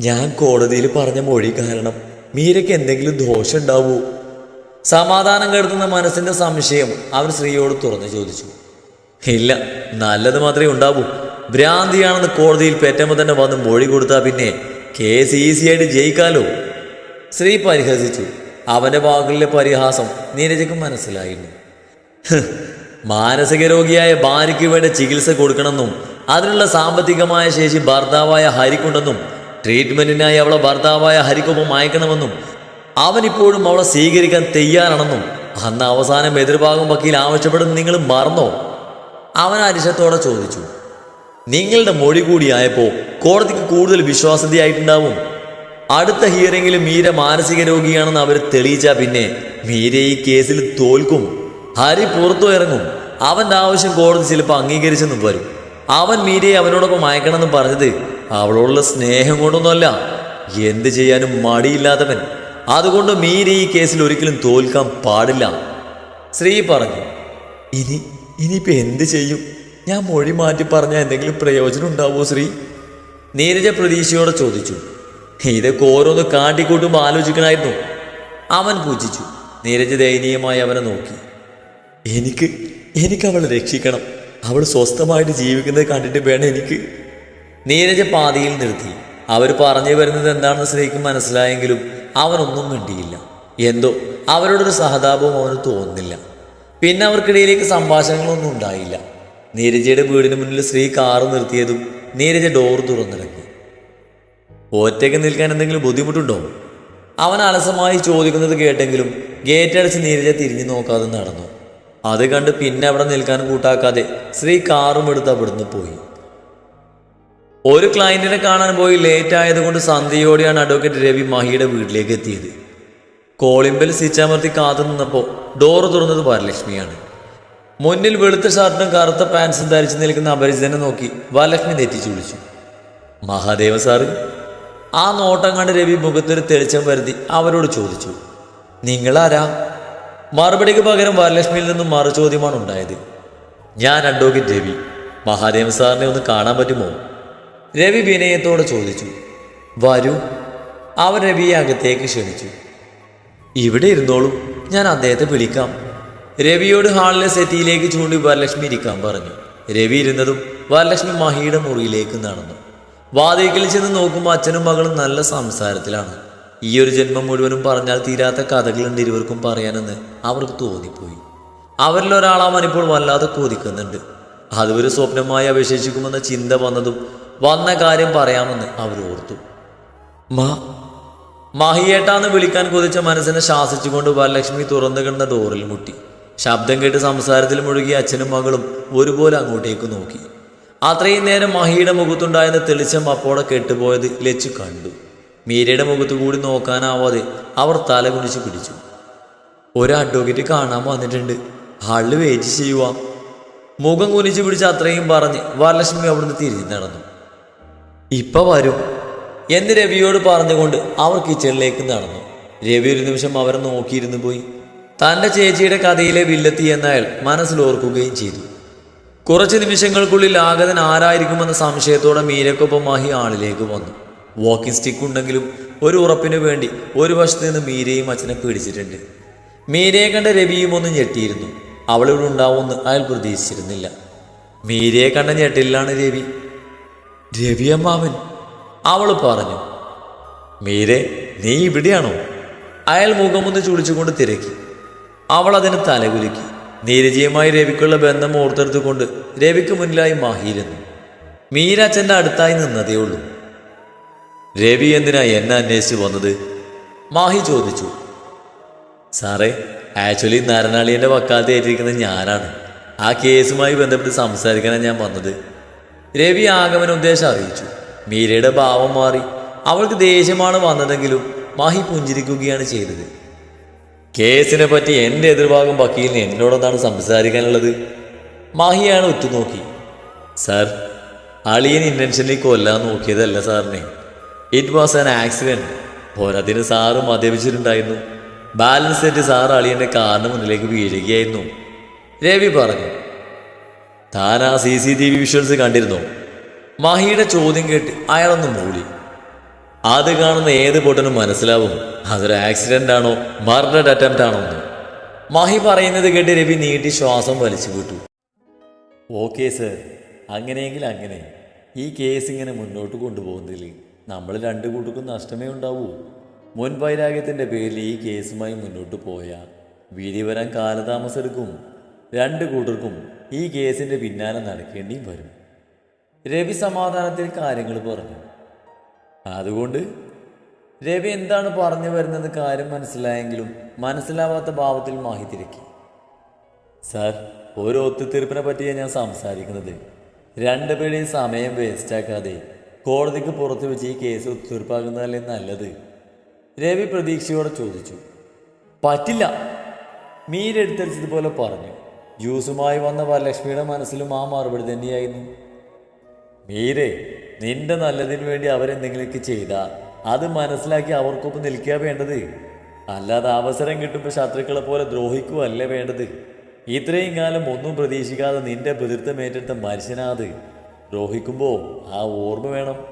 ഞാൻ കോടതിയിൽ പറഞ്ഞ മൊഴി കാരണം മീരയ്ക്ക് എന്തെങ്കിലും ദോഷം ഉണ്ടാവൂ സമാധാനം കെടുത്തുന്ന മനസ്സിന്റെ സംശയം അവർ സ്ത്രീയോട് തുറന്നു ചോദിച്ചു. ഇല്ല നല്ലത് മാത്രമേ ഉണ്ടാവൂ. ഭ്രാന്തിയാണെന്ന് കോടതിയിൽ പെറ്റമ്മ തന്നെ വന്ന് മൊഴി കൊടുത്താൽ പിന്നെ കേസ് ഈസി ആയിട്ട് ജയിക്കാലോ? സ്ത്രീ പരിഹസിച്ചു. അവന്റെ വാക്കുകളിലെ പരിഹാസം നീരജയ്ക്ക് മനസ്സിലായിരുന്നു. മാനസിക രോഗിയായ ഭാര്യയ്ക്ക് വേണ്ട ചികിത്സ കൊടുക്കണമെന്നും അതിനുള്ള സാമ്പത്തികമായ ശേഷി ഭർത്താവായ ഹരിക്കുണ്ടെന്നും ട്രീറ്റ്മെന്റിനായി അവളെ ഭർത്താവായ ഹരിക്കൊപ്പം അയക്കണമെന്നും അവനിപ്പോഴും അവളെ സ്വീകരിക്കാൻ തയ്യാറാണെന്നും അന്ന് അവസാനം എതിർഭാഗം വക്കീൽ ആവശ്യപ്പെടുന്ന നിങ്ങൾ മറന്നോ? അവൻ അരിശത്തോടെ ചോദിച്ചു. നിങ്ങളുടെ മൊഴി കൂടിയായപ്പോൾ കോടതിക്ക് കൂടുതൽ വിശ്വാസ്യതയായിട്ടുണ്ടാവും. അടുത്ത ഹിയറിംഗിൽ മീര മാനസിക രോഗിയാണെന്ന് അവർ തെളിയിച്ചാൽ പിന്നെ മീര ഈ കേസിൽ തോൽക്കും. ഹരി പുറത്തു ഇറങ്ങും അവന്റെ ആവശ്യം കോടതി ചിലപ്പോൾ അംഗീകരിച്ചെന്നും വരും. അവൻ മീരയെ അവനോടൊപ്പം അയക്കണമെന്ന് പറഞ്ഞത് അവളോടുള്ള സ്നേഹം കൊണ്ടൊന്നുമല്ല. എന്ത് ചെയ്യാനും മടിയില്ലാത്തവൻ. അതുകൊണ്ട് മീര ഈ കേസിൽ ഒരിക്കലും തോൽക്കാൻ പാടില്ല. ശ്രീ പറഞ്ഞു ഇനി ഇനിയിപ്പോ എന്ത് ചെയ്യും? ഞാൻ മൊഴി മാറ്റി പറഞ്ഞാൽ എന്തെങ്കിലും പ്രയോജനം ഉണ്ടാവുമോ ശ്രീ നീരജ പ്രതീക്ഷയോടെ ചോദിച്ചു. ഇതൊക്കെ ഓരോന്ന് കാട്ടിക്കൂട്ടുമ്പോൾ ആലോചിക്കണമായിരുന്നു അവൻ പൂജിച്ചു. നീരജ ദയനീയമായി അവനെ നോക്കി. എനിക്ക് എനിക്ക് അവളെ രക്ഷിക്കണം. അവൾ സ്വസ്ഥമായിട്ട് ജീവിക്കുന്നത് കണ്ടിട്ട് വേണം എനിക്ക് നീരജ പാതിയിൽ നിർത്തി. അവർ പറഞ്ഞു വരുന്നത് എന്താണെന്ന് സ്ത്രീക്ക് മനസ്സിലായെങ്കിലും അവനൊന്നും മിണ്ടിയില്ല. എന്തോ അവരോടൊരു സഹതാപവും അവന് തോന്നുന്നില്ല. പിന്നെ അവർക്കിടയിലേക്ക് സംഭാഷണങ്ങളൊന്നും ഉണ്ടായില്ല. നീരജയുടെ വീടിന് മുന്നിൽ സ്ത്രീ കാറ് നിർത്തിയതും നീരജ ഡോർ തുറന്നിറങ്ങി ഒറ്റയ്ക്ക് നിൽക്കാൻ എന്തെങ്കിലും ബുദ്ധിമുട്ടുണ്ടോ? അവൻ അലസമായി ചോദിക്കുന്നത് കേട്ടെങ്കിലും ഗേറ്റ് അടച്ച് നീരജ തിരിഞ്ഞു നോക്കാതെ നടന്നു. അത് കണ്ട് പിന്നെ അവിടെ നിൽക്കാൻ കൂട്ടാക്കാതെ സ്ത്രീ കാറും എടുത്ത് അവിടുന്ന് പോയി. ഒരു ക്ലയന്റിനെ കാണാൻ പോയി ലേറ്റ് ആയതുകൊണ്ട് സന്ധ്യയോടെയാണ് അഡ്വക്കേറ്റ് രവി മഹിയുടെ വീട്ടിലേക്ക് എത്തിയത്. കോളിമ്പൽ സിച്ചാമർത്തി കാത്തു നിന്നപ്പോൾ ഡോറ് തുറന്നത് വരലക്ഷ്മിയാണ്. മുന്നിൽ വെളുത്ത ഷർട്ടും കറുത്ത പാൻസും ധരിച്ചു നിൽക്കുന്ന അപരിചിതനെ നോക്കി വരലക്ഷ്മി തെറ്റിച്ചു വിളിച്ചു. മഹാദേവ സാറ് ആ നോട്ടം കണ്ട് രവി മുഖത്തൊരു തെളിച്ചം വരുത്തി അവരോട് ചോദിച്ചു. നിങ്ങളാരാ മറുപടിക്ക് പകരം വരലക്ഷ്മിയിൽ നിന്നും മറു ചോദ്യമാണ് ഉണ്ടായത്. ഞാൻ അഡ്വക്കേറ്റ് രവി. മഹാദേവ സാറിനെ ഒന്ന് കാണാൻ പറ്റുമോ? രവി വിനയത്തോടെ ചോദിച്ചു വരൂ അവൻ രവിയെ അകത്തേക്ക് ക്ഷണിച്ചു. ഇവിടെ ഇരുന്നോളൂ ഞാൻ അദ്ദേഹത്തെ വിളിക്കാം. രവിയോട് ഹാളിലെ സെറ്റിയിലേക്ക് ചൂണ്ടി വരലക്ഷ്മി ഇരിക്കാൻ പറഞ്ഞു. രവി ഇരുന്നതും വരലക്ഷ്മി മഹിയുടെ മുറിയിലേക്ക് നടന്നു. വാതിൽക്കൽ ചെന്ന് നോക്കുമ്പോൾ അച്ഛനും മകളും നല്ല സംസാരത്തിലാണ്. ഈ ഒരു ജന്മം മുഴുവനും പറഞ്ഞാൽ തീരാത്ത കഥകളുണ്ട് ഇരുവർക്കും പറയാനെന്ന് അവർക്ക് തോന്നിപ്പോയി. അവരിൽ ഒരാളാവാൻ ഇപ്പോൾ വല്ലാതെ കൊതിക്കുന്നുണ്ട്. അതൊരു സ്വപ്നമായി അവശേഷിക്കുമെന്ന ചിന്ത വന്നതും വന്ന കാര്യം പറയാമെന്ന് അവർ ഓർത്തു. മാ മാഹിയേട്ടാന്ന് വിളിക്കാൻ കൊതിച്ച മനസ്സിനെ ശാസിച്ചുകൊണ്ട് വരലക്ഷ്മി തുറന്നു കിടന്ന ഡോറിൽ മുട്ടി. ശബ്ദം കേട്ട് സംസാരത്തിൽ മുഴുകിയ അച്ഛനും മകളും ഒരുപോലെ അങ്ങോട്ടേക്ക് നോക്കി. അത്രയും നേരം മഹിയുടെ മുഖത്തുണ്ടായിരുന്ന തെളിച്ചം അപ്പോടെ കെട്ടുപോയത് ലച്ചു കണ്ടു. മീരയുടെ മുഖത്തു കൂടി നോക്കാനാവാതെ അവർ തല കുനിച്ച് പിടിച്ചു. ഒരു അഡ്വക്കേറ്റ് കാണാൻ വന്നിട്ടുണ്ട്. ഹാളിൽ വെയിറ്റ് ചെയ്യുക മുഖം കുനിച്ച് പിടിച്ച് അത്രയും പറഞ്ഞ് വരലക്ഷ്മി അവിടുന്ന് തിരിഞ്ഞു നടന്നു. ഇപ്പൊ വരും. എന്ന് രവിയോട് പറഞ്ഞുകൊണ്ട് അവർ കിച്ചണിലേക്ക് നടന്നു. രവി ഒരു നിമിഷം അവരെ നോക്കിയിരുന്നു പോയി. തന്റെ ചേച്ചിയുടെ കഥയിലെ വില്ലെത്തി എന്നയാൾ മനസ്സിൽ ഓർക്കുകയും ചെയ്തു. കുറച്ച് നിമിഷങ്ങൾക്കുള്ളിൽ ആഗതൻ ആരായിരിക്കുമെന്ന സംശയത്തോടെ മീരക്കൊപ്പം മാഹി ആളിലേക്ക് വന്നു. വാക്കിംഗ് സ്റ്റിക്ക് ഉണ്ടെങ്കിലും ഒരു ഉറപ്പിനു വേണ്ടി ഒരു വശത്ത് നിന്ന് മീരയും അച്ഛനെ പിടിച്ചിട്ടുണ്ട്. മീരയെ കണ്ട രവിയും ഒന്ന് ഞെട്ടിയിരുന്നു. അവളിവിടെ ഉണ്ടാവുമെന്ന് അയാൾ പ്രതീക്ഷിച്ചിരുന്നില്ല. മീരയെ കണ്ട ഞെട്ടിലാണ് രവി. രവിയമ്മാവൻ. അവൾ പറഞ്ഞു മീരെ നീ ഇവിടെയാണോ? അയാൾ മുഖമൊന്ന് ചുളിച്ചുകൊണ്ട് തിരക്കി. അവൾ അതിന് തലകുലുക്കി. നീരജയുമായി രവിക്കുള്ള ബന്ധം ഓർത്തെടുത്തുകൊണ്ട് രവിക്ക് മുന്നിലായി മാഹിയിരുന്നു. മീര അച്ഛന്റെ അടുത്തായി നിന്നതേ ഉള്ളൂ. രവി എന്തിനാ എന്നെ അന്വേഷിച്ച് വന്നത്? മാഹി ചോദിച്ചു. സാറേ ആക്ച്വലി നരനാളിയന്റെ വക്കാലത്ത് ഏറ്റിരിക്കുന്നത് ഞാനാണ്. ആ കേസുമായി ബന്ധപ്പെട്ട് സംസാരിക്കാനാണ് ഞാൻ വന്നത്. രവി ആഗമന ഉദ്ദേശം അറിയിച്ചു. മീരയുടെ ഭാവം മാറി. അവൾക്ക് ദേഷ്യമാണ് വന്നതെങ്കിലും മാഹി പുഞ്ചിരിക്കുകയാണ് ചെയ്തത്. കേസിനെ പറ്റി എന്റെ എതിർഭാഗം വക്കീലിന് എന്നോടെന്താണ് സംസാരിക്കാനുള്ളത്. മാഹിയാണ് ഉറ്റുനോക്കി. സാർ അളിയൻ ഇന്റൻഷനിൽ കൊല്ലാൻ നോക്കിയതല്ല സാറിനെ. ഇറ്റ് വാസ് ആൻ ആക്സിഡന്റ് പോരാത്തിന് സാറ് മദ്യപിച്ചിട്ടുണ്ടായിരുന്നു. ബാലൻസ് തെറ്റ് സാർ അളിയന്റെ കാറിന് മുന്നിലേക്ക് വീഴുകയായിരുന്നു. രവി പറഞ്ഞു. താൻ ആ C C T V visuals കണ്ടിരുന്നോ? മാഹിയുടെ ചോദ്യം കേട്ട് അയാളൊന്ന് മൂളി. അത് കാണുന്ന ഏത് പൊട്ടനും മനസ്സിലാവും. അതൊരു ആക്സിഡന്റ് ആണോ? മർഡർ അറ്റംപ്റ്റ് ആണോ എന്ന്. മഹി പറയുന്നത് കേട്ട് രവി നീട്ടി ശ്വാസം വലിച്ചു വിട്ടു. Okay sir. അങ്ങനെയെങ്കിൽ അങ്ങനെ. ഈ കേസ് ഇങ്ങനെ മുന്നോട്ട് കൊണ്ടുപോകുന്നതിൽ നമ്മൾ രണ്ടു കൂട്ടർക്കും നഷ്ടമേ ഉണ്ടാവൂ. മുൻ വൈരാഗ്യത്തിന്റെ പേരിൽ ഈ കേസുമായി മുന്നോട്ട് പോയാൽ വിധി വരാൻ കാലതാമസം എടുക്കും. രണ്ട് കൂട്ടർക്കും ഈ കേസിന്റെ പിന്നാലെ നടക്കേണ്ടിയും വരും. രവി സമാധാനത്തിൽ കാര്യങ്ങൾ പറഞ്ഞു. അതുകൊണ്ട് രവി എന്താണ് പറഞ്ഞു വരുന്നത് കാര്യം മനസ്സിലായെങ്കിലും മനസ്സിലാവാത്ത ഭാവത്തിൽ മാഹി തിരക്കി. സാർ ഒരു ഒത്തുതീർപ്പിനെ പറ്റിയാണ് ഞാൻ സംസാരിക്കുന്നത്. രണ്ടുപേരുടെയും സമയം വേസ്റ്റാക്കാതെ കോടതിക്ക് പുറത്ത് വെച്ച് ഈ കേസ് ഒത്തുതീർപ്പാക്കുന്നതല്ലേ നല്ലത്? രവി പ്രതീക്ഷയോടെ ചോദിച്ചു. പറ്റില്ല. മീരെടുത്തരിച്ചതുപോലെ പറഞ്ഞു. ജ്യൂസുമായി വന്ന വരലക്ഷ്മിയുടെ മനസ്സിലും ആ മറുപടി തന്നെയായിരുന്നു. മീരെ നിന്റെ നല്ലതിന് വേണ്ടി അവരെന്തെങ്കിലുമൊക്കെ ചെയ്താൽ അത് മനസ്സിലാക്കി അവർക്കൊപ്പം നിൽക്കുക വേണ്ടത്. അല്ലാതെ അവസരം കിട്ടുമ്പോൾ ശത്രുക്കളെ പോലെ ദ്രോഹിക്കുകയല്ല വേണ്ടത്. ഇത്രയും കാലം ഒന്നും പ്രതീക്ഷിക്കാതെ നിന്റെ പിതൃത്വമേറ്റെടുത്ത മനുഷ്യനാത്. ദ്രോഹിക്കുമ്പോൾ ആ ഓർമ്മ വേണം.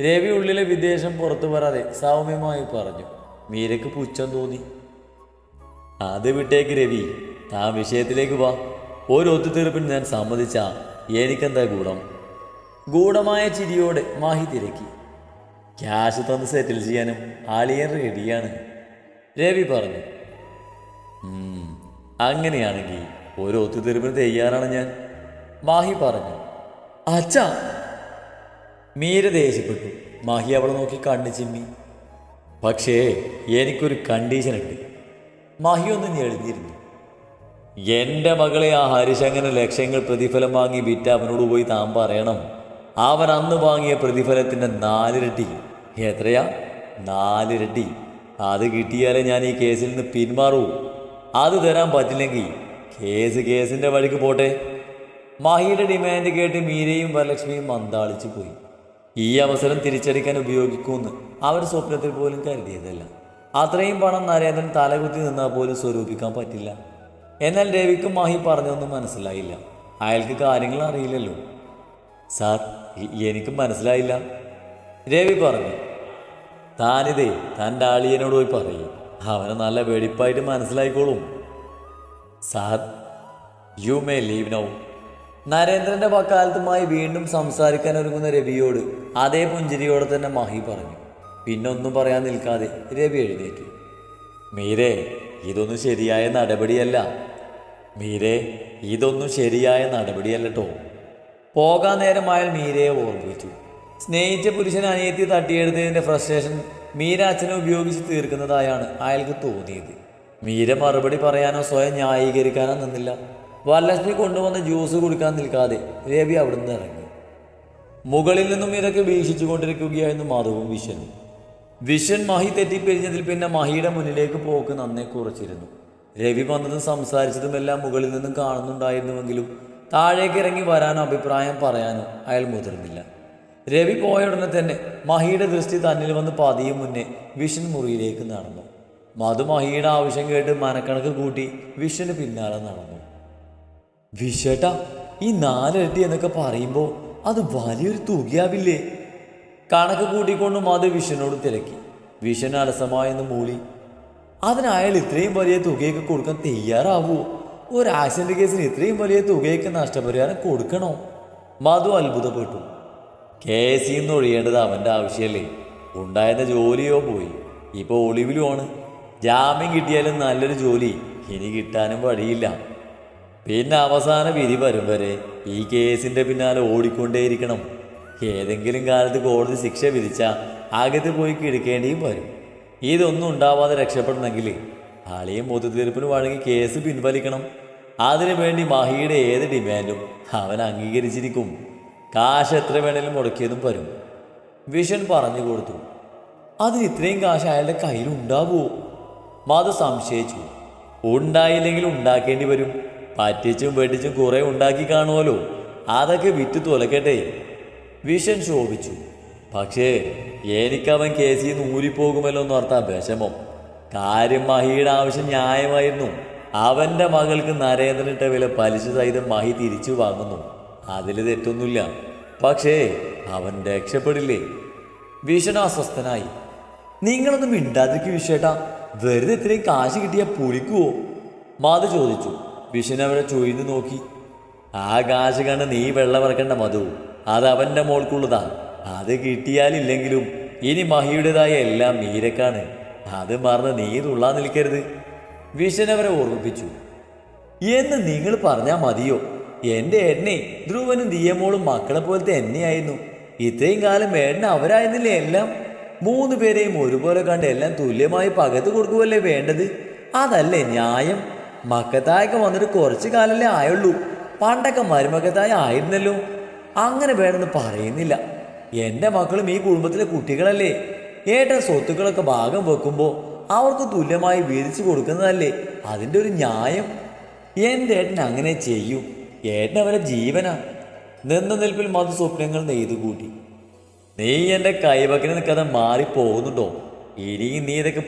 രവി ഉള്ളിലെ വിദേശം പുറത്തു വരാതെ സൗമ്യമായി പറഞ്ഞു. മീരയ്ക്ക് പുച്ഛം തോന്നി. അത് വിട്ടേക്ക് രവി. ആ വിഷയത്തിലേക്ക് വാ. ഒരു ഒത്തുതീർപ്പിന് ഞാൻ സമ്മതിച്ച എനിക്കെന്താ ഗൂഢം? ഗൂഢമായ ചിരിയോടെ മാഹി തിരക്കി. ക്യാഷ് തന്ന് സെറ്റിൽ ചെയ്യാനും ആളിയൻ റെഡിയാണ്. രവി പറഞ്ഞു "ഉം, അങ്ങനെയാണെങ്കിൽ ഒരു ഒത്തുതീർപ്പിന് തയ്യാറാണ് ഞാൻ. മാഹി പറഞ്ഞു അച്ഛാ. മീര ദേഷ്യപ്പെട്ടു. മാഹി അവളെ നോക്കി കണ്ണു ചിമ്മി. പക്ഷേ എനിക്കൊരു കണ്ടീഷൻ ഉണ്ട് മാഹി ഒന്ന് ഞെളിഞ്ഞിരുന്നു. എന്റെ മകളെ ആ ഹരിശങ്കരൻ ലക്ഷ്യങ്ങൾ പ്രതിഫലം വാങ്ങി വിറ്റ് അവനോട് പോയി താൻ പറയണം. അവൻ അന്ന് വാങ്ങിയ പ്രതിഫലത്തിന്റെ നാലിരട്ടി. എത്രയാ? നാലിരട്ടി. അത് കിട്ടിയാലേ ഞാൻ ഈ കേസിൽ നിന്ന് പിന്മാറൂ. അത് തരാൻ പറ്റില്ലെങ്കിൽ കേസ് കേസിന്റെ വഴിക്ക് പോട്ടെ. മാഹിയുടെ ഡിമാൻഡ് കേട്ട് മീരയും വരലക്ഷ്മിയും മന്താളിച്ചു പോയി. ഈ അവസരം തിരിച്ചടിക്കാൻ ഉപയോഗിക്കുമെന്ന് അവർ സ്വപ്നത്തിൽ പോലും കരുതിയതല്ല. അത്രയും പണം നരേന്ദ്രൻ തലകുത്തി നിന്നാൽ പോലും സ്വരൂപിക്കാൻ പറ്റില്ല. എന്നാൽ രവിക്കും മാഹി പറഞ്ഞൊന്നും മനസ്സിലായില്ല. അയാൾക്ക് കാര്യങ്ങൾ അറിയില്ലല്ലോ. സാർ എനിക്ക് മനസ്സിലായില്ല. രവി പറഞ്ഞു താനിതേ തന്റെ ആളിയനോട് പോയി പറയും. അവനെ നല്ല വെടിപ്പായിട്ട് മനസ്സിലായിക്കോളും. Sir you may leave now നരേന്ദ്രന്റെ വക്കാലത്തുമായി വീണ്ടും സംസാരിക്കാൻ ഒരുങ്ങുന്ന രവിയോട് അതേ പുഞ്ചിരിയോടെ തന്നെ മാഹി പറഞ്ഞു. പിന്നൊന്നും പറയാൻ നിൽക്കാതെ രവി എഴുന്നേറ്റു. മീരേ ഇതൊന്നും ശരിയായ നടപടിയല്ല. മീരെ ഇതൊന്നും ശരിയായ നടപടിയല്ലട്ടോ പോകാൻ നേരമായാൽ മീരയെ ഓർമ്മിച്ചു സ്നേഹിച്ച പുരുഷൻ അനിയത്തി തട്ടിയെടുത്തതിന്റെ ഫ്രസ്ട്രേഷൻ മീര അച്ഛനെ ഉപയോഗിച്ച് തീർക്കുന്നതായാണ് അയാൾക്ക് തോന്നിയത്. മീര മറുപടി പറയാനോ സ്വയം ന്യായീകരിക്കാനോ നിന്നില്ല. വരലക്ഷ്മി കൊണ്ടുവന്ന ജ്യൂസ് കുടിക്കാൻ നിൽക്കാതെ രവി അവിടുന്ന് ഇറങ്ങി. മുകളിൽ നിന്നും ഇതൊക്കെ വീക്ഷിച്ചു കൊണ്ടിരിക്കുകയായിരുന്നു മാധവും വിശ്വനും. വിശ്വൻ മഹി തെറ്റിപ്പിരിഞ്ഞതിൽ പിന്നെ മഹിയുടെ മുന്നിലേക്ക് പോക്ക് നന്നെ കുറച്ചിരുന്നു. രവി വന്നതും സംസാരിച്ചതുമെല്ലാം മുകളിൽ നിന്നും കാണുന്നുണ്ടായിരുന്നുവെങ്കിലും താഴേക്ക് ഇറങ്ങി വരാനോ അഭിപ്രായം പറയാനോ അയാൾ മുതിർന്നില്ല. രവി പോയ ഉടനെ തന്നെ മഹിയുടെ ദൃഷ്ടി തന്നിൽ വന്ന് പതിയും മുന്നേ വിഷൻ മുറിയിലേക്ക് നടന്നു. മധു മഹിയുടെ ആവശ്യം കേട്ട് മനക്കണക്ക് കൂട്ടി വിഷന് പിന്നാലെ നടന്നു. വിഷേട്ട ഈ നാലിരട്ടി എന്നൊക്കെ പറയുമ്പോൾ അത് വലിയൊരു തുകയാവില്ലേ? കണക്ക് കൂട്ടിക്കൊണ്ട് അത് വിഷനോട് തിരക്കി. വിഷൻ അലസമായെന്ന് മൂളി. അതിന് ഇത്രയും വലിയ തുകയൊക്കെ കൊടുക്കാൻ തയ്യാറാവൂ? ഒരു ആക്സിഡന്റ് കേസിന് ഇത്രയും വലിയ തുകയൊക്കെ നഷ്ടപരിഹാരം കൊടുക്കണോ? മധു അത്ഭുതപ്പെട്ടു. കേസിൽ നിന്ന് ഒഴിയേണ്ടത് അവന്റെ ആവശ്യമല്ലേ? ഉണ്ടായിരുന്ന ജോലിയോ പോയി. ഇപ്പോൾ ഒളിവിലുമാണ് ജാമ്യം കിട്ടിയാലും നല്ലൊരു ജോലി. ഇനി കിട്ടാനും വഴിയില്ല. പിന്നെ അവസാന വിധി വരും വരെ ഈ കേസിന്റെ പിന്നാലെ ഓടിക്കൊണ്ടേയിരിക്കണം. ഏതെങ്കിലും കാലത്ത് കോടതി ശിക്ഷ വിധിച്ചാൽ അകത്ത് പോയി കിടക്കേണ്ടിയും വരും. ഇതൊന്നും ഉണ്ടാവാതെ രക്ഷപ്പെടണമെങ്കിൽ ആളെയും ഒത്തുതീർപ്പിന് വഴങ്ങി കേസ് പിൻവലിക്കണം. അതിനുവേണ്ടി മഹിയുടെ ഏത് ഡിമാൻഡും അവൻ അംഗീകരിച്ചിരിക്കും. കാശ് എത്ര വേണേലും മുടക്കിയതും വരും. വിഷൻ പറഞ്ഞു കൊടുത്തു. അതിന് ഇത്രയും കാശ് അയാളുടെ കയ്യിൽ ഉണ്ടാവുമോ മധു സംശയിച്ചു. ഉണ്ടായില്ലെങ്കിൽ ഉണ്ടാക്കേണ്ടി വരും. പറ്റിച്ചും വെട്ടിച്ചും കുറെ ഉണ്ടാക്കി കാണുമല്ലോ അതൊക്കെ വിറ്റ് തുലക്കട്ടെ. വിഷൻ ശോഭിച്ചു. പക്ഷേ എനിക്കവൻ കേസിൽ നിന്ന് ഊരിപ്പോകുമല്ലോ എന്ന് ഓർത്താ വിഷമം. കാര്യം മഹിയുടെ ആവശ്യം ന്യായമായിരുന്നു. അവന്റെ മകൾക്ക് നരേന്ദ്രനിട്ട വില പലിശ സഹിതം മഹി തിരിച്ചു വാങ്ങുന്നു. അതിൽ തെറ്റൊന്നുമില്ല. പക്ഷേ അവൻ രക്ഷപ്പെടില്ലേ? വിഷണ അസ്വസ്ഥനായി. നിങ്ങളൊന്നും മിണ്ടാതിരിക്കും വിഷേട്ടാ. വെറുതെ ഇത്രയും കാശ് കിട്ടിയാൽ പുളിക്കുവോ? മധു ചോദിച്ചു. വിഷൻ അവരെ ചൊയ്തു നോക്കി. ആ കാശ് കണ്ട് നീ വെള്ളം മധു. അത് അവന്റെ മോൾക്കുള്ളതാണ് അത് കിട്ടിയാലില്ലെങ്കിലും ഇനി മഹിയുടേതായ എല്ലാം മീരക്കാണ്. അത് മറന്ന് നീ തുള്ളാൻ നിൽക്കരുത്. വിശനവരെ ഓർമ്മിപ്പിച്ചു. എന്ന് നിങ്ങൾ പറഞ്ഞാൽ മതിയോ? എന്റെ എണ്ണെ ധ്രുവനും ദിയമോളും മക്കളെ പോലത്തെ എന്നെയായിരുന്നു. ഇത്രയും കാലം വേണ്ട അവരായിരുന്നില്ലേ എല്ലാം? മൂന്ന് പേരെയും ഒരുപോലെ കണ്ട് എല്ലാം തുല്യമായി പകത്ത് കൊടുക്കുമല്ലേ വേണ്ടത്? അതല്ലേ ന്യായം? മക്കത്തായൊക്കെ വന്നിട്ട് കുറച്ച് കാലല്ലേ ആയുള്ളൂ. പണ്ടൊക്കെ മരുമക്കത്തായ ആയിരുന്നല്ലോ. അങ്ങനെ വേണമെന്ന് പറയുന്നില്ല. എന്റെ മക്കളും ഈ കുടുംബത്തിലെ കുട്ടികളല്ലേ? ഏട്ടൻ സ്വത്തുക്കളൊക്കെ ഭാഗം വെക്കുമ്പോൾ അവർക്ക് തുല്യമായി വീതിച്ചു കൊടുക്കുന്നതല്ലേ അതിന്റെ ഒരു ന്യായം? എന്റെ ഏട്ടൻ അങ്ങനെ ചെയ്യൂ. ഏട്ടൻ അവരെ ജീവനാ. നിന്ന നിൽപ്പിൽ മധു സ്വപ്നങ്ങൾ നെയ്തു നീ എന്റെ കൈവക്കിന് നിൽക്കാതെ മാറിപ്പോകുന്നുണ്ടോ? ഇനിയും നീ ഇതൊക്കെ